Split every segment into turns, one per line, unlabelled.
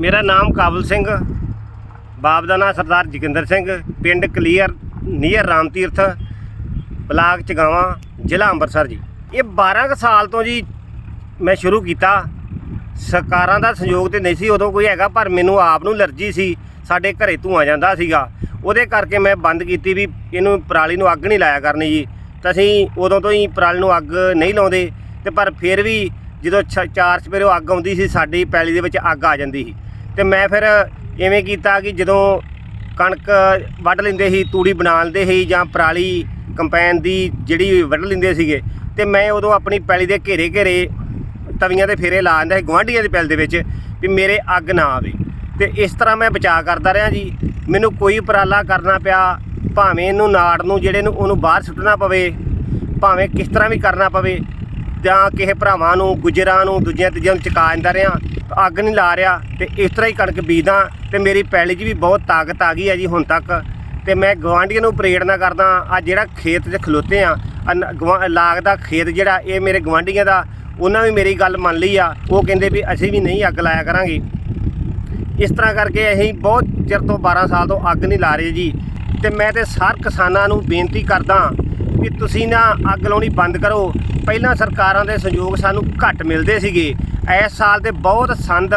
ਮੇਰਾ ਨਾਮ ਕਾਬਲ ਸਿੰਘ ਬਾਪ ਦਾ ਨਾਮ ਸਰਦਾਰ ਜੋਗਿੰਦਰ ਸਿੰਘ, ਪਿੰਡ ਕਲੀਅਰ, ਨੀਅਰ ਰਾਮ ਤੀਰਥ ਬਲਾਕ ਚਗਾਵਾਂ, ਜ਼ਿਲ੍ਹਾ ਅੰਮ੍ਰਿਤਸਰ ਜੀ। ਇਹ 12 ਕੁ ਸਾਲ ਤੋਂ ਜੀ ਮੈਂ ਸ਼ੁਰੂ ਕੀਤਾ। ਸਰਕਾਰਾਂ ਦਾ ਸਹਿਯੋਗ ਤੇ ਨਹੀਂ ਸੀ ਉਦੋਂ ਕੋਈ ਹੈਗਾ, ਪਰ ਮੈਨੂੰ ਆਪ ਨੂੰ ਅਲਰਜੀ ਸੀ। ਸਾਡੇ ਘਰੇ ਧੂਆਂ ਜਾਂਦਾ ਸੀਗਾ। ਉਹਦੇ ਕਰਕੇ ਮੈਂ ਬੰਦ ਕੀਤੀ ਵੀ ਇਹਨੂੰ ਪਰਾਲੀ ਨੂੰ ਅੱਗ ਨਹੀਂ ਲਾਇਆ ਕਰਨੀ ਜੀ। ਤਾਂ ਅਸੀਂ ਉਦੋਂ ਤੋਂ ਹੀ ਪਰਾਲੀ ਨੂੰ ਅੱਗ ਨਹੀਂ ਲਾਉਂਦੇ। ਤੇ ਪਰ ਫਿਰ ਵੀ ਜਦੋਂ ਛ- ਚਾਰ ਚਪੇਰੇ ਅੱਗ ਆਉਂਦੀ ਸੀ, ਸਾਡੀ ਪੈਲੀ ਦੇ ਵਿੱਚ ਅੱਗ ਆ ਜਾਂਦੀ ਸੀ। ਤੇ ਮੈਂ ਫਿਰ ਇਵੇਂ ਕੀਤਾ ਕਿ ਜਦੋਂ ਕਣਕ ਵੱਢ ਲੈਂਦੇ ਸੀ, ਤੂੜੀ ਬਣਾ ਲੈਂਦੇ ਸੀ ਜਾਂ ਪਰਾਲੀ ਕੰਪੈਨ ਦੀ ਜਿਹੜੀ ਵੱਢ ਲੈਂਦੇ ਸੀਗੇ, ਤੇ ਮੈਂ ਉਦੋਂ ਆਪਣੀ ਪੈਲੀ ਦੇ ਘੇਰੇ ਘੇਰੇ ਤਵੀਆਂ ਤੇ ਫੇਰੇ ਲਾ ਦਿੰਦਾ ਸੀ, ਗੁਆਂਢੀਆਂ ਦੀ ਪੈਲ ਦੇ ਵਿੱਚ ਵੀ ਮੇਰੇ ਅੱਗ ਨਾ ਆਵੇ। ਤੇ ਇਸ ਤਰ੍ਹਾਂ ਮੈਂ ਬਚਾਅ ਕਰਦਾ ਰਿਹਾ ਜੀ। ਮੈਨੂੰ ਕੋਈ ਉਪਰਾਲਾ ਕਰਨਾ ਪਿਆ, ਭਾਵੇਂ ਇਹਨੂੰ ਨਾੜ ਨੂੰ, ਜਿਹੜੇ ਨੂੰ ਉਹਨੂੰ ਬਾਹਰ ਸੁੱਟਣਾ ਪਵੇ, ਭਾਵੇਂ ਕਿਸ ਤਰ੍ਹਾਂ ਵੀ ਕਰਨਾ ਪਵੇ ਜਾਂ ਕਿਸੇ ਭਰਾਵਾਂ ਨੂੰ, ਗੁਜਰਾਂ ਨੂੰ, ਦੂਜਿਆਂ ਤੀਜਿਆਂ ਨੂੰ ਚਕਾ ਦਿੰਦਾ ਰਿਹਾ। ਅੱਗ ਨਹੀਂ ਲਾ ਰਿਹਾ ਤੇ ਇਸ ਤਰ੍ਹਾਂ ਹੀ ਕਣਕ ਬੀਜਦਾ ਤੇ ਮੇਰੀ ਪੈਲੀ 'ਚ ਵੀ ਬਹੁਤ ਤਾਕਤ ਆ ਗਈ ਹੈ ਜੀ ਹੁਣ ਤੱਕ। ਤੇ ਮੈਂ ਗਵਾਂਢੀਆਂ ਨੂੰ ਪ੍ਰੇਰਣਾ ਕਰਦਾ ਆ ਜਿਹੜਾ ਖੇਤ 'ਚ ਖਲੋਤੇ ਆ ਲਾਗ ਦਾ ਖੇਤ ਜਿਹੜਾ, ਇਹ ਮੇਰੇ ਗਵਾਂਢੀਆਂ ਦਾ, ਉਹਨਾਂ ਵੀ ਮੇਰੀ ਗੱਲ ਮੰਨ ਲਈ ਆ। ਉਹ ਕਹਿੰਦੇ ਵੀ ਅਸੀਂ ਵੀ ਨਹੀਂ ਅੱਗ ਲਾਇਆ ਕਰਾਂਗੇ। ਇਸ ਤਰ੍ਹਾਂ ਕਰਕੇ ਅਸੀਂ ਬਹੁਤ ਚਿਰ ਤੋਂ 12 ਸਾਲ ਤੋਂ ਅੱਗ ਨਹੀਂ ਲਾ ਰਹੇ ਜੀ। ਤੇ ਮੈਂ ਤੇ ਸਾਰ ਕਿਸਾਨਾਂ ਨੂੰ ਬੇਨਤੀ ਕਰਦਾ ਕਿ ਤੁਸੀਂ ਨਾ ਅੱਗ ਲਾਉਣੀ ਬੰਦ ਕਰੋ। ਪਹਿਲਾਂ ਸਰਕਾਰਾਂ ਦੇ ਸਹਿਯੋਗ ਸਾਨੂੰ ਘੱਟ ਮਿਲਦੇ ਸੀਗੇ। ਇਸ ਸਾਲ ਦੇ ਬਹੁਤ ਸੰਦ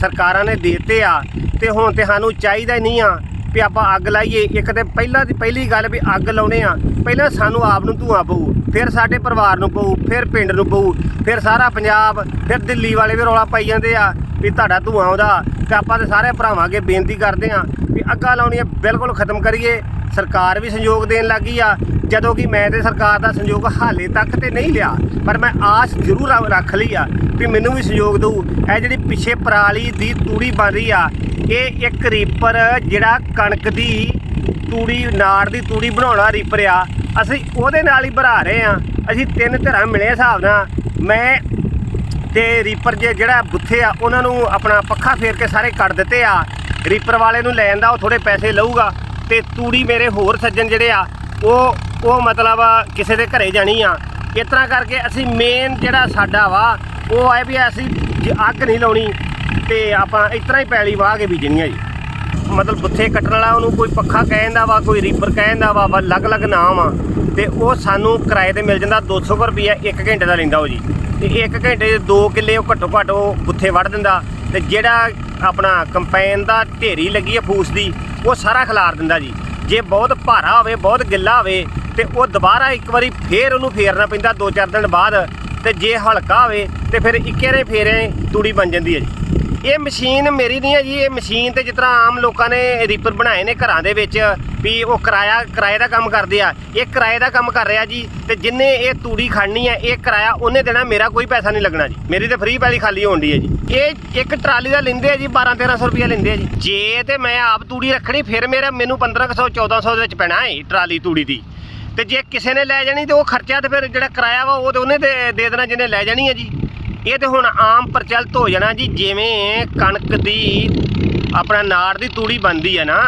ਸਰਕਾਰਾਂ ਨੇ ਦੇਤੇ ਆ ਤੇ ਹੁਣ ਤੇ ਸਾਨੂੰ ਚਾਹੀਦਾ ਹੀ ਨਹੀਂ ਆ ਵੀ ਆਪਾਂ ਅੱਗ ਲਾਈਏ। ਇੱਕ ਤੇ ਪਹਿਲਾਂ ਦੀ ਪਹਿਲੀ ਗੱਲ ਵੀ ਅੱਗ ਲਾਉਣੇ ਆ। ਪਹਿਲਾਂ ਸਾਨੂੰ ਆਪ ਨੂੰ ਧੂਆਂ ਪਊ, ਫਿਰ ਸਾਡੇ ਪਰਿਵਾਰ ਨੂੰ ਪਊ, ਫਿਰ ਪਿੰਡ ਨੂੰ ਪਊ, ਫਿਰ ਸਾਰਾ ਪੰਜਾਬ, ਫਿਰ ਦਿੱਲੀ ਵਾਲੇ ਵੀ ਰੌਲਾ ਪਾਈ ਜਾਂਦੇ ਆ ਵੀ ਤੁਹਾਡਾ ਧੂਆਂ ਆਉਂਦਾ ਤੇ ਆਪਾਂ ਤੇ ਸਾਰੇ ਭਰਾਵਾਂ ਅੱਗੇ ਬੇਨਤੀ ਕਰਦੇ ਆ ਵੀ ਅੱਗਾਂ ਲਾਉਣੀਆਂ ਬਿਲਕੁਲ ਖਤਮ ਕਰੀਏ। ਸਰਕਾਰ ਵੀ ਸਹਿਯੋਗ ਦੇਣ ਲੱਗੀ ਆ, ਜਦੋਂ ਕਿ ਮੈਂ ਤੇ ਸਰਕਾਰ ਦਾ ਸਹਿਯੋਗ ਹਾਲੇ ਤੱਕ ਤੇ ਨਹੀਂ ਲਿਆ, ਪਰ ਮੈਂ ਆਸ ਜ਼ਰੂਰ ਰੱਖ ਲਈ ਆ ਵੀ ਮੈਨੂੰ ਵੀ ਸਹਿਯੋਗ ਦਊ। ਇਹ ਜਿਹੜੀ ਪਿੱਛੇ ਪਰਾਲੀ ਦੀ ਤੂੜੀ ਬਣ ਰਹੀ ਆ, ਇਹ ਇੱਕ ਰੀਪਰ ਜਿਹੜਾ ਕਣਕ ਦੀ ਤੂੜੀ, ਨਾੜ ਦੀ ਤੂੜੀ ਬਣਾਉਣਾ ਰੀਪਰ ਆ। ਅਸੀਂ ਉਹਦੇ ਨਾਲ ਹੀ ਭਰਾ ਰਹੇ ਆ। ਅਸੀਂ ਤਿੰਨ ਧਿਰਾਂ ਮਿਲੇ ਹਿਸਾਬ ਨਾਲ। ਮੈਂ ਤੇ ਰੀਪਰ ਜੇ ਜਿਹੜਾ ਬੁੱਥੇ ਆ, ਉਹਨਾਂ ਨੂੰ ਆਪਣਾ ਪੱਖਾ ਫੇਰ ਕੇ ਸਾਰੇ ਕੱਢ ਦਿੱਤੇ ਆ। ਰੀਪਰ ਵਾਲੇ ਨੂੰ ਲੈਣ ਦਾ ਉਹ ਥੋੜੇ ਪੈਸੇ ਲਊਗਾ। ਤੇ ਤੂੜੀ ਮੇਰੇ ਹੋਰ ਸੱਜਣ ਜਿਹੜੇ ਆ, ਉਹ ਉਹ ਮਤਲਬ ਕਿਸੇ ਦੇ ਘਰੇ ਜਾਣੀ ਆ। ਇਸ ਤਰ੍ਹਾਂ ਕਰਕੇ ਅਸੀਂ ਮੇਨ ਜਿਹੜਾ ਸਾਡਾ ਵਾ, ਉਹ ਹੈ ਵੀ ਅਸੀਂ ਅੱਗ ਨਹੀਂ ਲਾਉਣੀ, ਤੇ ਆਪਾਂ ਇਸ ਤਰ੍ਹਾਂ ਹੀ ਪੈਲੀ ਵਾਹ ਕੇ ਬੀਜਣੀ ਆ ਜੀ। ਮਤਲਬ ਬੁੱਥੇ ਕੱਟਣ ਵਾਲਾ ਉਹਨੂੰ ਕੋਈ ਪੱਖਾ ਕਹਿੰਦਾ ਵਾ, ਕੋਈ ਰੀਪਰ ਕਹਿੰਦਾ ਵਾ ਵਾ ਅਲੱਗ-ਅਲੱਗ ਨਾਮ ਆ। ਤੇ ਉਹ ਸਾਨੂੰ ਕਿਰਾਏ ਤੇ ਮਿਲ ਜਾਂਦਾ 200 ਕੁ ਰੁਪਈਆ 1 ਘੰਟੇ ਦਾ ਲੈਂਦਾ ਉਹ ਜੀ। ਤੇ 1 ਘੰਟੇ ਦੇ 2 ਕਿੱਲੇ ਉਹ ਘੱਟੋ ਘੱਟ ਉਹ ਬੁੱਥੇ ਵੱਢ ਦਿੰਦਾ। ਤੇ ਜਿਹੜਾ ਆਪਣਾ ਕੰਪੈਨ ਦਾ ਢੇਰੀ ਲੱਗੀ ਆ ਫੂਸ ਦੀ ਉਹ ਸਾਰਾ ਖਿਲਾਰ ਦਿੰਦਾ ਜੀ। ਜੇ ਬਹੁਤ ਭਾਰਾ ਹੋਵੇ, ਬਹੁਤ ਗਿੱਲਾ ਹੋਵੇ, ਤੇ ਉਹ ਦੁਬਾਰਾ ਇੱਕ ਵਾਰੀ ਫੇਰ ਉਹਨੂੰ ਫੇਰਨਾ ਪੈਂਦਾ 2-4 ਦਿਨ ਬਾਅਦ, ਤੇ ਜੇ ਹਲਕਾ ਹੋਵੇ, ਤੇ ਫਿਰ ਇੱਕੇ ਫੇਰੇ ਤੂੜੀ ਬਣ ਜਾਂਦੀ ਹੈ ਜੀ। ਇਹ ਮਸ਼ੀਨ ਮੇਰੀ ਨਹੀਂ ਹੈ ਜੀ ਇਹ ਮਸ਼ੀਨ ਤੇ ਜਿਸ ਤਰ੍ਹਾਂ ਆਮ ਲੋਕਾਂ ਨੇ ਰੀਪਰ ਬਣਾਏ ਨੇ ਘਰਾਂ ਦੇ ਵਿੱਚ ਵੀ ਉਹ ਕਿਰਾਇਆ, ਕਿਰਾਏ ਦਾ ਕੰਮ ਕਰਦੇ ਆ। ਇਹ ਕਿਰਾਏ ਦਾ ਕੰਮ ਕਰ ਰਿਹਾ ਜੀ ਤੇ ਜਿੰਨੇ ਇਹ ਤੂੜੀ ਖੜਨੀ ਹੈ ਇਹ ਕਿਰਾਇਆ ਉਹਨੇ ਦੇਣਾ, ਮੇਰਾ ਕੋਈ ਪੈਸਾ ਨਹੀਂ ਲੱਗਣਾ ਜੀ। ਮੇਰੀ ਤੇ ਫ੍ਰੀ ਪੈਲੀ ਖਾਲੀ ਹੋਣ ਦੀ ਹੈ ਜੀ। ਇਹ ਇੱਕ ਟਰਾਲੀ ਦਾ ਲੈਂਦੇ ਆ ਜੀ 12 1300 ਰੁਪਇਆ ਲੈਂਦੇ ਆ ਜੀ। ਜੇ ਤੇ ਮੈਂ ਆਪ ਤੂੜੀ ਰੱਖਣੀ, ਫਿਰ ਮੇਰਾ ਮੈਨੂੰ 1500 1400 ਦੇ ਵਿੱਚ ਪੈਣਾ ਹੈ ਟਰਾਲੀ ਤੂੜੀ ਦੀ। ਤੇ ਜੇ ਕਿਸੇ ਨੇ ਲੈ ਜਾਣੀ ਤੇ ਉਹ ਖਰਚਾ ਤੇ ਫਿਰ ਜਿਹੜਾ ਕਿਰਾਇਆ ਵਾ ਉਹ ਤੇ ਉਹਨੇ ਦੇ ਦੇ ਦੇਣਾ, ਜਿਹਨੇ ਲੈ ਜਾਣੀ ਹੈ ਜੀ। ਇਹ ਤੇ ਹੁਣ ਆਮ ਪ੍ਰਚਲਿਤ ਹੋ ਜਾਣਾ ਜੀ, ਜਿਵੇਂ ਕਣਕ ਦੀ ਆਪਣਾ ਨਾੜ ਦੀ ਤੂੜੀ ਬਣਦੀ ਹੈ ਨਾ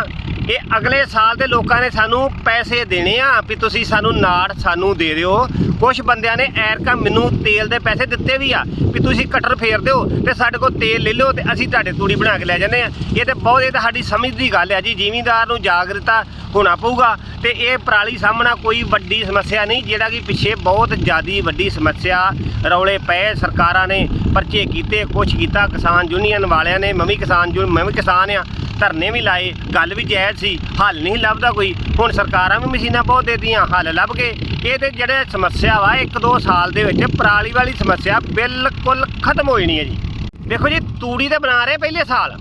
ਇਹ ਅਗਲੇ ਸਾਲ ਦੇ ਲੋਕਾਂ ਨੇ ਸਾਨੂੰ ਪੈਸੇ ਦੇਣੇ ਆ ਵੀ ਤੁਸੀਂ ਸਾਨੂੰ ਨਾੜ ਸਾਨੂੰ ਦੇ ਦਿਓ। ਕੁਝ ਬੰਦਿਆਂ ਨੇ ਐਰਕਾ ਮੈਨੂੰ ਤੇਲ ਦੇ ਪੈਸੇ ਦਿੱਤੇ ਵੀ ਆ ਵੀ ਤੁਸੀਂ ਕਟਰ ਫੇਰ ਦਿਓ ਤੇ ਸਾਡੇ ਕੋਲ ਤੇਲ ਲੈ ਲਓ ਤੇ ਅਸੀਂ ਤੁਹਾਡੇ ਤੂੜੀ ਬਣਾ ਕੇ ਲੈ ਜਾਂਦੇ ਆ। ਇਹ ਤੇ ਬਹੁਤ, ਇਹ ਤਾਂ ਸਾਡੀ ਸਮਝ ਦੀ ਗੱਲ ਹੈ ਜੀ। ਜ਼ਿਮੀਂਦਾਰ ਨੂੰ ਜਾਗਰਤਾ ਹੋਣਾ ਪਊਗਾ ਤੇ ਇਹ ਪਰਾਲੀ ਸਾਹਮਣਾ ਕੋਈ ਵੱਡੀ ਸਮੱਸਿਆ ਨਹੀਂ, ਜਿਹੜਾ ਕਿ ਪਿੱਛੇ ਬਹੁਤ ਜ਼ਿਆਦੀ ਵੱਡੀ ਸਮੱਸਿਆ ਰੌਲੇ ਪਏ ਸਰਕਾਰਾਂ ਨੇ ਪਰਚੇ ਕੀਤੇ, ਕੁਛ ਕੀਤਾ। ਕਿਸਾਨ ਯੂਨੀਅਨ ਵਾਲਿਆਂ ਨੇ, ਮੈਂ ਵੀ ਕਿਸਾਨ ਯੂ, ਮੈਂ ਵੀ ਕਿਸਾਨ ਆ। ਧਰਨੇ ਵੀ ਲਾਏ, ਗੱਲ ਵੀ ਜਾਇਜ਼ ਸੀ, ਹੱਲ ਨਹੀਂ ਲੱਭਦਾ ਕੋਈ। ਹੁਣ ਸਰਕਾਰਾਂ ਵੀ ਮਸ਼ੀਨਾਂ ਬਹੁਤ ਦੇਤੀਆਂ, ਹੱਲ ਲੱਭ ਕੇ। ਇਹ ਤੇ ਜਿਹੜੇ ਸਮੱਸਿਆ ਵਾ, ਇੱਕ ਦੋ ਸਾਲ ਦੇ ਵਿੱਚ ਪਰਾਲੀ ਵਾਲੀ ਸਮੱਸਿਆ ਬਿਲਕੁਲ ਖਤਮ ਹੋ ਜਾਣੀ ਹੈ ਜੀ। ਦੇਖੋ ਜੀ, ਤੂੜੀ ਤਾਂ ਬਣਾ ਰਹੇ ਪਹਿਲੇ ਸਾਲ।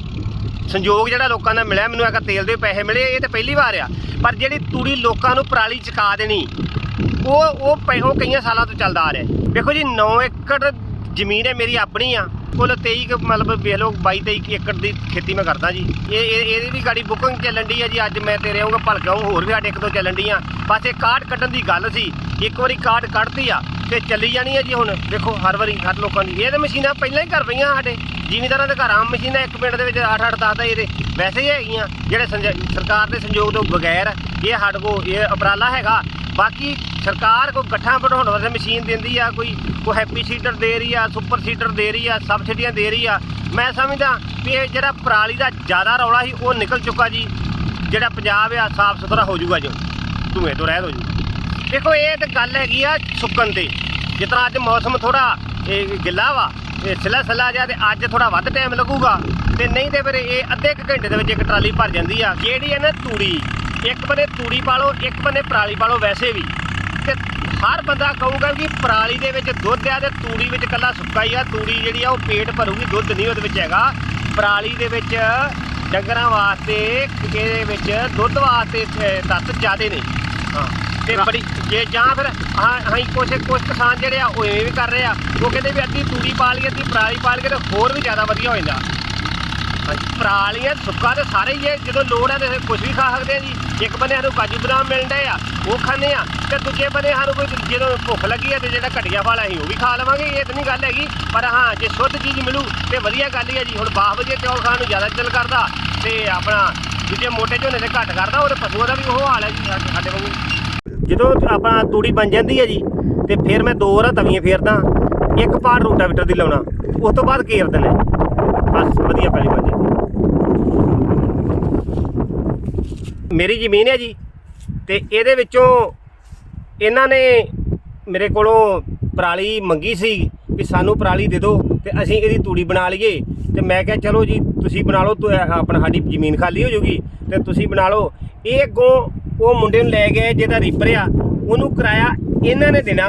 ਸੰਯੋਗ ਜਿਹੜਾ ਲੋਕਾਂ ਦਾ ਮਿਲਿਆ, ਮੈਨੂੰ ਆਖਾ ਤੇਲ ਦੇ ਪੈਸੇ ਮਿਲੇ, ਇਹ ਤਾਂ ਪਹਿਲੀ ਵਾਰ ਆ। ਪਰ ਜਿਹੜੀ ਤੂੜੀ ਲੋਕਾਂ ਨੂੰ ਪਰਾਲੀ ਚਕਾ ਦੇਣੀ, ਉਹ ਉਹ ਉਹ ਕਈਆਂ ਸਾਲਾਂ ਤੋਂ ਚੱਲਦਾ ਆ ਰਿਹਾ। ਦੇਖੋ ਜੀ 9 ਏਕੜ ਜ਼ਮੀਨ ਹੈ ਮੇਰੀ, ਆਪਣੀ ਆ। ਕੁੱਲ 23 ਕੁ ਮਤਲਬ ਵੇਖ ਲਓ 22 23 ਏਕੜ ਦੀ ਖੇਤੀ ਮੈਂ ਕਰਦਾ ਜੀ। ਇਹ ਇਹ- ਇਹਦੀ ਵੀ ਗਾੜੀ ਬੁਕਿੰਗ ਚੱਲਣ ਦੀ ਆ ਜੀ, ਅੱਜ ਮੈਂ ਤੇ ਰਹੂੰਗਾ ਭਲਕਾ ਹੋਰ ਵੀ ਸਾਡੇ ਇੱਕ ਦੋ ਚੱਲਣ ਦੀਆਂ ਬਸ ਇਹ ਕਾਰਡ ਕੱਢਣ ਦੀ ਗੱਲ ਸੀ। ਇੱਕ ਵਾਰੀ ਕਾਰਡ ਕੱਢਤੀ ਆ, ਤੇ ਚੱਲੀ ਜਾਣੀ ਆ ਜੀ ਹੁਣ। ਦੇਖੋ ਹਰ ਵਾਰੀ, ਹਰ ਲੋਕਾਂ ਦੀ। ਇਹ ਤਾਂ ਮਸ਼ੀਨਾਂ ਪਹਿਲਾਂ ਹੀ ਕਰ ਪਈਆਂ ਸਾਡੇ। ਜ਼ਿਮੀਂਦਾਰਾਂ ਦੇ ਘਰ ਆਮ ਮਸ਼ੀਨਾਂ ਇੱਕ ਪਿੰਡ ਦੇ ਵਿੱਚ 8-8 10 ਇਹਦੇ ਵੈਸੇ ਹੀ ਹੈਗੀਆਂ, ਜਿਹੜੇ ਸੰਜ- ਸਰਕਾਰ ਦੇ ਸੰਯੋਗ ਤੋਂ ਬਗੈਰ ਇਹ ਸਾਡੇ ਕੋਲ, ਇਹ ਉਪਰਾਲਾ ਹੈਗਾ। ਬਾਕੀ ਸਰਕਾਰ ਕੋਈ ਗੱਠਾਂ ਬਣਾਉਣ ਵਾਸਤੇ ਮਸ਼ੀਨ ਦਿੰਦੀ ਆ, ਕੋਈ ਕੋਈ ਹੈਪੀ ਸੀਡਰ ਦੇ ਰਹੀ ਆ ਸੁਪਰ ਸੀਡਰ ਦੇ ਰਹੀ ਆ ਸਬਸਿਡੀਆਂ ਦੇ ਰਹੀ ਆ। ਮੈਂ ਸਮਝਦਾ ਵੀ ਇਹ ਜਿਹੜਾ ਪਰਾਲੀ ਦਾ ਜ਼ਿਆਦਾ ਰੌਲਾ ਸੀ, ਉਹ ਨਿਕਲ ਚੁੱਕਾ ਜੀ। ਜਿਹੜਾ ਪੰਜਾਬ ਆ, ਸਾਫ਼ ਸੁਥਰਾ ਹੋ ਜਾਊਗਾ ਜੋ। ਧੂਏ ਤੋਂ ਰਹਿਤ ਹੋ ਜਾਊਗਾ ਦੇਖੋ, ਇਹ ਤੇ ਗੱਲ ਹੈਗੀ ਆ ਸੁੱਕਣ ਤੇ। ਜਿਸ ਤਰ੍ਹਾਂ ਅੱਜ ਮੌਸਮ ਥੋੜਾ ਇਹ ਗਿੱਲਾ ਵਾ, ਇਹ ਸਿਲਾ ਸਿਲਾ ਜਿਹਾ ਤੇ ਅੱਜ ਥੋੜਾ ਵੱਧ ਟਾਈਮ ਲੱਗੂਗਾ। ਤੇ ਨਹੀਂ ਤੇ ਫਿਰ ਇਹ ਅੱਧੇ ਕੁ ਘੰਟੇ ਦੇ ਵਿੱਚ ਇੱਕ ਟਰਾਲੀ ਭਰ ਜਾਂਦੀ ਆ। ਜਿਹੜੀ ਹੈ ਨਾ ਤੂੜੀ। ਇੱਕ ਬੰਨੇ ਤੂੜੀ ਪਾ ਲਓ ਇੱਕ ਬੰਨੇ ਪਰਾਲੀ ਪਾ ਲਓ ਵੈਸੇ ਵੀ। ਤੇ ਹਰ ਬੰਦਾ ਕਹੂਗਾ ਕਿ ਪਰਾਲੀ ਦੇ ਵਿੱਚ ਦੁੱਧ ਆ ਤੇ ਤੂੜੀ ਵਿੱਚ ਕੱਲਾ ਸੁੱਕਾ ਹੀ ਆ। ਤੂੜੀ ਜਿਹੜੀ ਆ ਉਹ ਪੇਟ ਭਰੂਗੀ ਦੁੱਧ ਨਹੀਂ ਉਹਦੇ ਵਿੱਚ ਹੈਗਾ। ਪਰਾਲੀ ਦੇ ਵਿੱਚ ਡੰਗਰਾਂ ਵਾਸਤੇ ਇਹਦੇ ਵਿੱਚ ਦੁੱਧ ਵਾਸਤੇ ਤੱਤ ਜ਼ਿਆਦੇ ਨੇ। ਹਾਂ। ਤੇ ਬੜੀ ਜੇ ਜਾਂ ਫਿਰ ਹਾਂ ਹਾਂ ਕੁਝ ਕੁਝ ਕਿਸਾਨ ਜਿਹੜੇ ਆ ਉਹ ਐਵੇਂ ਵੀ ਕਰ ਰਹੇ ਆ। ਉਹ ਕਹਿੰਦੇ ਵੀ ਅੱਧੀ ਤੂੜੀ ਪਾ ਲਈ ਅੱਧੀ ਪਰਾਲੀ ਪਾ ਲਈ ਤੇ ਹੋਰ ਵੀ ਜ਼ਿਆਦਾ ਵਧੀਆ ਹੋ ਜਾਂਦਾ। ਪਰਾਲੀਆਂ ਸੁੱਕਾ ਤੇ ਸਾਰੇ ਹੀ ਹੈ ਜਦੋਂ ਲੋੜ ਹੈ ਤੇ ਕੁਝ ਵੀ ਖਾ ਸਕਦੇ ਆ ਜੀ। ਇੱਕ ਬੰਨੇ ਸਾਨੂੰ ਕਾਜੂ ਬਦਾਮ ਮਿਲਦੇ ਆ, ਉਹ ਖਾਂਦੇ ਆ, ਤੇ ਦੂਜੇ ਬੰਨੇ ਸਾਨੂੰ ਕੋਈ ਜਦੋਂ ਭੁੱਖ ਲੱਗੀ ਹੈ ਤੇ ਜਿਹੜਾ ਘਟੀਆ ਫਲ ਅਸੀਂ ਉਹ ਵੀ ਖਾ ਲਵਾਂਗੇ, ਇਹ ਤਾਂ ਨਹੀਂ ਗੱਲ ਹੈਗੀ, ਪਰ ਹਾਂ, ਜੇ ਸ਼ੁੱਧ ਚੀਜ਼ ਮਿਲੂ ਤੇ ਵਧੀਆ ਗੱਲ ਹੀ ਹੈ ਜੀ, ਹੁਣ ਬਾਹ ਵਧੀਆ ਚੌਲ ਖਾਣ ਨੂੰ ਜ਼ਿਆਦਾ ਦਿਲ ਕਰਦਾ, ਤੇ ਆਪਣਾ ਦੂਜੇ ਮੋਟੇ ਝੋਨੇ ਤੇ ਘੱਟ ਕਰਦਾ, ਉਹਦੇ ਪਸ਼ੂਆਂ ਦਾ ਵੀ ਉਹ ਹਾਲ ਹੈ ਜੀ, ਸਾਡੇ ਸਾਡੇ ਵਾਂਗੂ। ਜਦੋਂ ਆਪਣਾ ਤੂੜੀ ਬਣ ਜਾਂਦੀ ਹੈ ਜੀ, ਤੇ ਫਿਰ ਮੈਂ ਦੋ ਵਾਰਾਂ ਤਵੀਆਂ ਫੇਰਦਾ, ਇੱਕ ਪਾਰ ਰੋਟਾਵੀਟਰ ਦੀ ਲਾਉਣਾ, ਉਸ ਤੋਂ ਬਾਅਦ ਕੇਰ ਦਿੰਦੇ ਬਸ ਵਧੀਆ ਪੈਲੀ ਬਣ ਜਾਂਦੀ ਮੇਰੀ ਜ਼ਮੀਨ ਹੈ ਜੀ ਤੇ ਇਹਦੇ ਵਿੱਚੋਂ ਇਹਨਾਂ ਨੇ ਮੇਰੇ ਕੋਲੋਂ ਪਰਾਲੀ ਮੰਗੀ ਸੀ ਵੀ ਸਾਨੂੰ ਪਰਾਲੀ ਦੇ ਦਿਓ ਤੇ ਅਸੀਂ ਇਹਦੀ ਤੂੜੀ ਬਣਾ ਲਈਏ ਤੇ ਮੈਂ ਕਿਹਾ ਚਲੋ ਜੀ, ਤੁਸੀਂ ਬਣਾ ਲਓ, ਤੂੰ ਆਪਣਾ ਸਾਡੀ ਜ਼ਮੀਨ ਖਾਲੀ ਹੋ ਜਾਊਗੀ ਤੇ ਤੁਸੀਂ ਬਣਾ ਲਓ। ਇਹ ਅੱਗੋਂ ਉਹ ਮੁੰਡੇ ਨੂੰ ਲੈ ਗਏ, ਜਿਹਦਾ ਰੀਪਰ ਆ, ਉਹਨੂੰ ਕਿਰਾਇਆ ਇਹਨਾਂ ਨੇ ਦੇਣਾ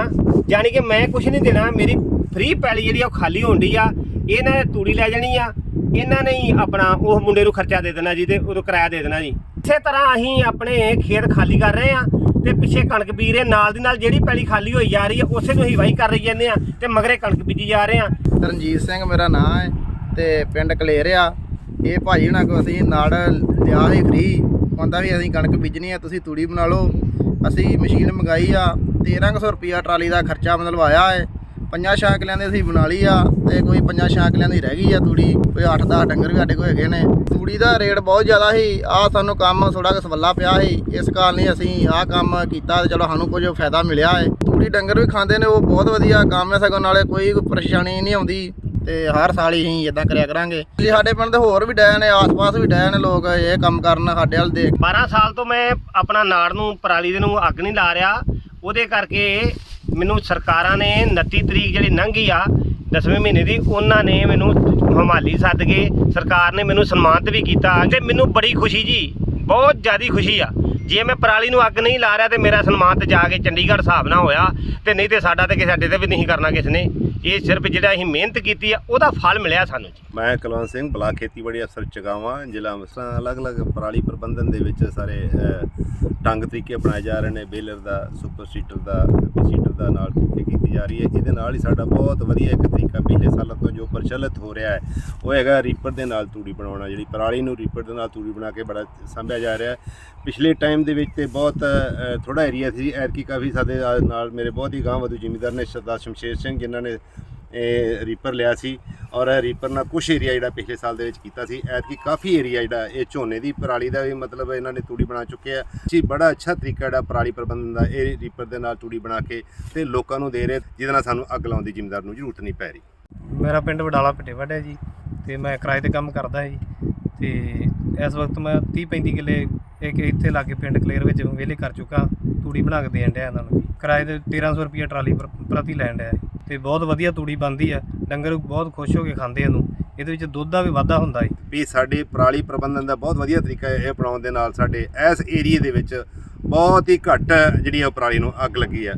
ਯਾਨੀ ਕਿ ਮੈਂ ਕੁਝ ਨਹੀਂ ਦੇਣਾ, ਮੇਰੀ ਫ੍ਰੀ ਪੈਲੀ ਜਿਹੜੀ ਆ ਉਹ ਖਾਲੀ ਹੋਣ ਡਈ ਆ, ਇਹਨਾਂ ਨੇ ਤੂੜੀ ਲੈ ਜਾਣੀ ਆ ਇਹਨਾਂ ਨੇ ਹੀ ਆਪਣਾ ਉਹ ਮੁੰਡੇ ਨੂੰ ਖਰਚਾ ਦੇ ਦੇਣਾ ਜੀ ਤੇ ਉਹਨੂੰ ਕਿਰਾਇਆ ਦੇ ਦੇਣਾ ਜੀ। ਇਸੇ ਤਰ੍ਹਾਂ ਅਸੀਂ ਆਪਣੇ ਖੇਤ ਖਾਲੀ ਕਰ ਰਹੇ ਆ ਤੇ ਪਿੱਛੇ ਕਣਕ ਬੀਜ ਰਹੇ, ਨਾਲ ਦੀ ਨਾਲ ਜਿਹੜੀ ਪੈਲੀ ਖਾਲੀ ਹੋਈ ਜਾ ਰਹੀ ਹੈ, ਉਸੇ ਨੂੰ ਹੀ ਵਾਹੀ ਕਰ ਰਹੀ ਜਾਂਦੇ ਆ ਤੇ ਮਗਰੇ ਕਣਕ ਬੀਜੀ ਜਾ ਰਹੇ ਆ
ਰਣਜੀਤ ਸਿੰਘ ਮੇਰਾ ਨਾਮ ਹੈ ਤੇ ਪਿੰਡ ਕਲੇਰਿਆ। ਇਹ ਭਾਜੀ ਹੁਣਾਂ ਕੋ ਅਸੀਂ ਨਾਲ ਲਿਆ ਸੀ ਫ੍ਰੀ ਕਹਿੰਦਾ ਵੀ ਅਸੀਂ ਕਣਕ ਬੀਜਣੀ ਆ ਤੁਸੀਂ ਤੂੜੀ ਬਣਾ ਲਓ। ਅਸੀਂ ਮਸ਼ੀਨ ਮੰਗਾਈ ਆ 1300 ਰੁਪਿਆ ਟਰਾਲੀ ਦਾ ਖਰਚਾ ਮਤਲਬ ਆਇਆ ਹੈ। ਪੰਜਾਂ ਛਾਂ ਕਿਲਿਆਂ ਦੀ ਅਸੀਂ ਬਣਾ ਲਈ ਆ ਤੇ ਕੋਈ ਪੰਜਾਂ ਛਾਂ ਕਿਲਿਆਂ ਦੀ ਰਹਿ ਗਈ ਆ ਤੂੜੀ। ਕੋਈ 8-10 ਡੰਗਰ ਵੀ ਸਾਡੇ ਕੋਲ ਹੈਗੇ ਨੇ। ਤੂੜੀ ਦਾ ਰੇਟ ਬਹੁਤ ਜ਼ਿਆਦਾ ਸੀ। ਆ ਸਾਨੂੰ ਕੰਮ ਥੋੜਾ ਸਵੱਲਾ ਪਿਆ ਸੀ। ਇਸ ਕਾਰਨ ਹੀ ਅਸੀਂ ਆਹ ਕੰਮ ਕੀਤਾ ਤੇ ਚਲੋ ਸਾਨੂੰ ਕੁਝ ਫਾਇਦਾ ਮਿਲਿਆ ਹੈ ਤੂੜੀ ਡੰਗਰ ਵੀ ਖਾਂਦੇ ਨੇ, ਉਹ ਬਹੁਤ ਵਧੀਆ ਕੰਮ ਹੈ ਸਗੋਂ ਨਾਲੇ ਕੋਈ ਪਰੇਸ਼ਾਨੀ ਨਹੀਂ ਆਉਂਦੀ ਤੇ ਹਰ ਸਾਲ ਹੀ ਅਸੀਂ ਇਦਾਂ ਕਰਿਆ ਕਰਾਂਗੇ। ਜੀ, ਸਾਡੇ ਪਿੰਡ ਦੇ ਹੋਰ ਵੀ ਡੈ ਨੇ ਆਸ-ਪਾਸ ਵੀ ਡੈ ਨੇ ਲੋਕ ਇਹ ਕੰਮ ਕਰਨ ਸਾਡੇ ਵੱਲ ਦੇਖ
12 ਸਾਲ ਤੋਂ ਮੈਂ ਆਪਣਾ ਨਾੜ ਨੂੰ ਪਰਾਲੀ ਦੇ ਨੂੰ ਅੱਗ ਨਹੀਂ ਲਾ ਰਿਹਾ। ਉਹਦੇ ਕਰਕੇ ਮੈਨੂੰ ਸਰਕਾਰਾਂ ਨੇ 29 ਤਰੀਕ ਜਿਹੜੀ ਲੰਘੀ ਆ 10ਵੇਂ ਮਹੀਨੇ ਦੀ ਉਹਨਾਂ ਨੇ ਮੈਨੂੰ ਹਮਾਲੀ ਸੱਦ ਕੇ ਸਰਕਾਰ ਨੇ ਮੈਨੂੰ ਸਨਮਾਨਿਤ ਵੀ ਕੀਤਾ ਤੇ ਮੈਨੂੰ ਬੜੀ ਖੁਸ਼ੀ ਜੀ ਬਹੁਤ ਜ਼ਿਆਦਾ ਖੁਸ਼ੀ ਆ। ਜੇ ਮੈਂ ਪਰਾਲੀ ਨੂੰ ਅੱਗ ਨਹੀਂ ਲਾ ਰਿਹਾ ਤੇ ਮੇਰਾ ਸਨਮਾਨ ਤੇ ਜਾ ਕੇ ਚੰਡੀਗੜ੍ਹ ਹਿਸਾਬ ਨਾਲ ਹੋਇਆ ਤੇ ਨਹੀਂ ਤੇ ਸਾਡਾ ਤੇ ਕਿਸੇ ਸਾਡੇ ਤੇ ਵੀ ਨਹੀਂ ਕਰਨਾ ਕਿਸ ਨੇ। ਇਹ ਸਿਰਫ ਜਿਹੜਾ ਅਸੀਂ ਮਿਹਨਤ ਕੀਤੀ ਆ ਉਹਦਾ ਫਲ ਮਿਲਿਆ ਸਾਨੂੰ ਜੀ।
ਮੈਂ ਕੁਲਵੰਤ ਸਿੰਘ ਬਲਾਕ ਖੇਤੀਬਾੜੀ ਅਫਸਰ ਚਗਾਵਾਂ ਜ਼ਿਲ੍ਹਾ ਅੰਮ੍ਰਿਤਸਰ ਅਲੱਗ-ਅਲੱਗ ਪਰਾਲੀ ਪ੍ਰਬੰਧਨ ਦੇ ਵਿੱਚ ਸਾਰੇ ਅ, ਢੰਗ ਤਰੀਕੇ ਅਪਣਾਏ ਜਾ ਰਹੇ ਨੇ, ਬੇਲਰ ਦਾ, ਸੁਪਰ ਸੀਟਰ ਦਾ ਸੀਟਰ ਦਾ ਨਾਲ ਤਰੀਕੇ ਕੀਤੀ ਜਾ ਰਹੀ ਹੈ। ਇਹਦੇ ਨਾਲ ਹੀ ਸਾਡਾ ਬਹੁਤ ਵਧੀਆ ਇੱਕ ਤਰੀਕਾ ਪਿਛਲੇ ਸਾਲਾਂ ਤੋਂ ਜੋ ਪ੍ਰਚਲਿਤ ਹੋ ਰਿਹਾ ਹੈ, ਉਹ ਹੈਗਾ ਰੀਪਰ ਦੇ ਨਾਲ ਤੂੜੀ ਬਣਾਉਣਾ, ਜਿਹੜੀ ਪਰਾਲੀ ਨੂੰ ਰੀਪਰ ਦੇ ਨਾਲ ਤੂੜੀ ਬਣਾ ਕੇ ਬੜਾ ਸੰਭਿਆ ਜਾ ਰਿਹਾ ਪਿਛਲੇ ਟਾਈਮ ਦੇ ਵਿੱਚ ਤੇ ਬਹੁਤ ਥੋੜਾ ਏਰੀਆ ਸੀ ਐਰਕੀ ਕਾਫੀ ਸਾਡੇ ਨਾਲ, ਮੇਰੇ ਬਹੁਤ ਹੀ ਗਾਂਵ ਵਧੂ ਜ਼ਿਮੀਦਾਰ ਨੇ, ਸਰਦਾਰ ਸ਼ਮਸ਼ੇਰ ਸਿੰਘ, ਜਿਨ੍ਹਾਂ ਨੇ ਇਹ ਰੀਪਰ ਲਿਆ ਸੀ ਔਰ ਰੀਪਰ ਨਾਲ ਕੁਝ ਏਰੀਆ ਜਿਹੜਾ ਪਿਛਲੇ ਸਾਲ ਦੇ ਵਿੱਚ ਕੀਤਾ ਸੀ। ਐਤਕੀ ਕਾਫੀ ਏਰੀਆ ਜਿਹੜਾ ਇਹ ਝੋਨੇ ਦੀ ਪਰਾਲੀ ਦਾ ਵੀ ਮਤਲਬ ਇਹਨਾਂ ਨੇ ਤੂੜੀ ਬਣਾ ਚੁੱਕੇ ਆ। ਜੀ, ਬੜਾ ਅੱਛਾ ਤਰੀਕਾ ਜਿਹੜਾ ਪਰਾਲੀ ਪ੍ਰਬੰਧਨ ਦਾ ਇਹ ਰੀਪਰ ਦੇ ਨਾਲ ਤੂੜੀ ਬਣਾ ਕੇ ਤੇ ਲੋਕਾਂ ਨੂੰ ਦੇ ਰਹੇ, ਜਿਹਦੇ ਨਾਲ ਸਾਨੂੰ ਅੱਗ ਲਾਉਣ ਦੀ ਜ਼ਿੰਮੇਦਾਰ ਨੂੰ ਜ਼ਰੂਰਤ ਨਹੀਂ ਪੈ ਰਹੀ।
ਮੇਰਾ ਪਿੰਡ ਵਡਾਲਾ ਪਟੇਵੜ ਹੈ ਜੀ ਤੇ ਮੈਂ ਕਿਰਾਏ ਤੇ ਕੰਮ ਕਰਦਾ ਜੀ ਤੇ ਇਸ ਵਕਤ ਮੈਂ 30 35 ਕਿੱਲੇ ਇੱਕ ਇੱਥੇ ਲਾਗੇ ਪਿੰਡ ਕਲੇਰ ਵਿੱਚ ਵਿਹਲੇ ਕਰ ਚੁੱਕਾ, ਤੂੜੀ ਬਣਾ ਕੇ ਦੇਣ ਡਿਆ ਇਹਨਾਂ ਨੂੰ। ਕਿਰਾਏ ਤੇ 1300 ਰੁਪਏ ਟਰਾਲੀ ਪ੍ਰ- ਪ੍ਰਤੀ ਲੈਣ ਡਿਆ ਹੈ ਤੇ ਬਹੁਤ ਵਧੀਆ ਤੂੜੀ ਬਣਦੀ ਆ ਡੰਗਰ ਬਹੁਤ ਖੁਸ਼ ਹੋ ਕੇ ਖਾਂਦੇ ਇਹਨੂੰ। ਇਹਦੇ ਵਿੱਚ ਦੁੱਧ ਦਾ ਵੀ ਵਾਧਾ ਹੁੰਦਾ ਹੈ
ਵੀ ਸਾਡੇ ਪਰਾਲੀ ਪ੍ਰਬੰਧਨ ਦਾ ਬਹੁਤ ਵਧੀਆ ਤਰੀਕਾ ਇਹ ਅਪਣਾਉਣ ਦੇ ਨਾਲ ਸਾਡੇ ਇਸ ਏਰੀਏ ਦੇ ਵਿੱਚ ਬਹੁਤ ਹੀ ਘੱਟ ਜਿਹੜੀ ਆ ਪਰਾਲੀ ਨੂੰ ਅੱਗ ਲੱਗੀ ਆ।